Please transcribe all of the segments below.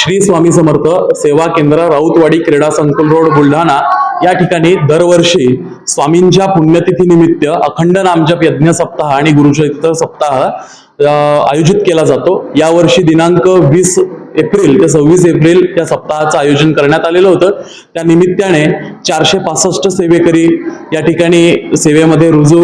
श्री स्वामी समर्थ सेवा केंद्र राऊतवाडी क्रीडा संकुल रोड बुलढाणा. या ठिकाणी दरवर्षी स्वामींच्या पुण्यतिथी निमित्त अखंड नामजप यज्ञ सप्ताह आणि गुरुचरित्र सप्ताह आयोजित केला जातो. यावर्षी दिनांक वीस एप्रिल ते सव्वीस एप्रिल या सप्ताहाचं आयोजन करण्यात आलेलं होतं. त्या निमित्ताने चारशे पासष्ट सेवेकरी या ठिकाणी सेवेमध्ये रुजू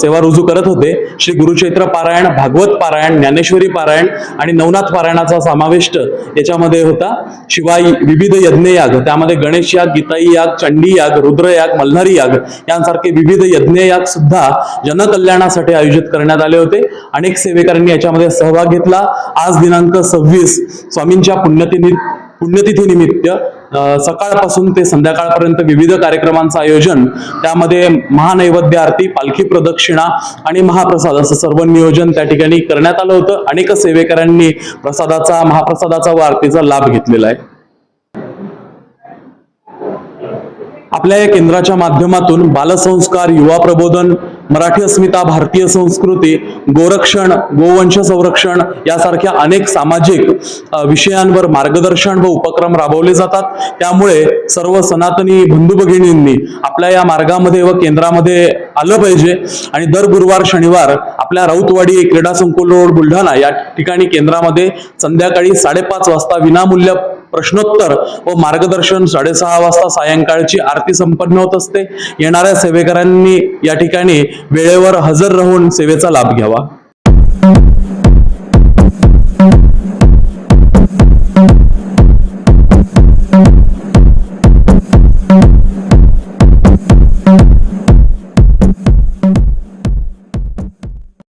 सेवा रुजू करत होते. श्री गुरुचैत्र पारायण भागवत पारायण ज्ञानेश्वरी पारायण आणि नवनाथ पारायणाचा समावेश याच्यामध्ये होता. शिवाय विविध यज्ञयाग त्यामध्ये गणेश याग गीताई याग चंडी याग रुद्रयाग मल्हारी याग यांसारखे विविध यज्ञयाग सुद्धा जनकल्याणासाठी आयोजित करण्यात आले होते. अनेक सेवेकरांनी याच्यामध्ये सहभाग घेतला. आज दिनांक सव्वीस स्वामी स्वामींच्या पुण्यतिथी पुण्यतिथीनिमित्त सकाळपासून ते संध्याकाळपर्यंत विविध कार्यक्रमांचं आयोजन त्यामध्ये महानैवेद्य आरती पालखी प्रदक्षिणा आणि महाप्रसाद असं सर्व नियोजन त्या ठिकाणी करण्यात आलं होतं. अनेक सेवेकरांनी प्रसादाचा महाप्रसादाचा व आरतीचा लाभ घेतलेला आहे. आपल्या या केंद्राच्या माध्यमातून बालसंस्कार युवा प्रबोधन मराठी अस्मिता भारतीय संस्कृती गोरक्षण गोवंश संरक्षण यासारख्या अनेक सामाजिक विषयांवर मार्गदर्शन व उपक्रम राबवले जातात. त्यामुळे सर्व सनातनी बंधू भगिनींनी आपल्या या मार्गामध्ये व केंद्रामध्ये आलं पाहिजे. आणि दर गुरुवार शनिवार आपल्या राऊतवाडी क्रीडा संकुल रोड बुलढाणा या ठिकाणी केंद्रामध्ये संध्याकाळी साडेपाच वाजता विनामूल्य प्रश्नोत्तर व मार्गदर्शन साडेसहा वाजता सायंकाळची आरती संपन्न होत असते. येणाऱ्या सेवेकरांनी या ठिकाणी वेळेवर हजर राहून सेवेचा लाभ घ्यावा.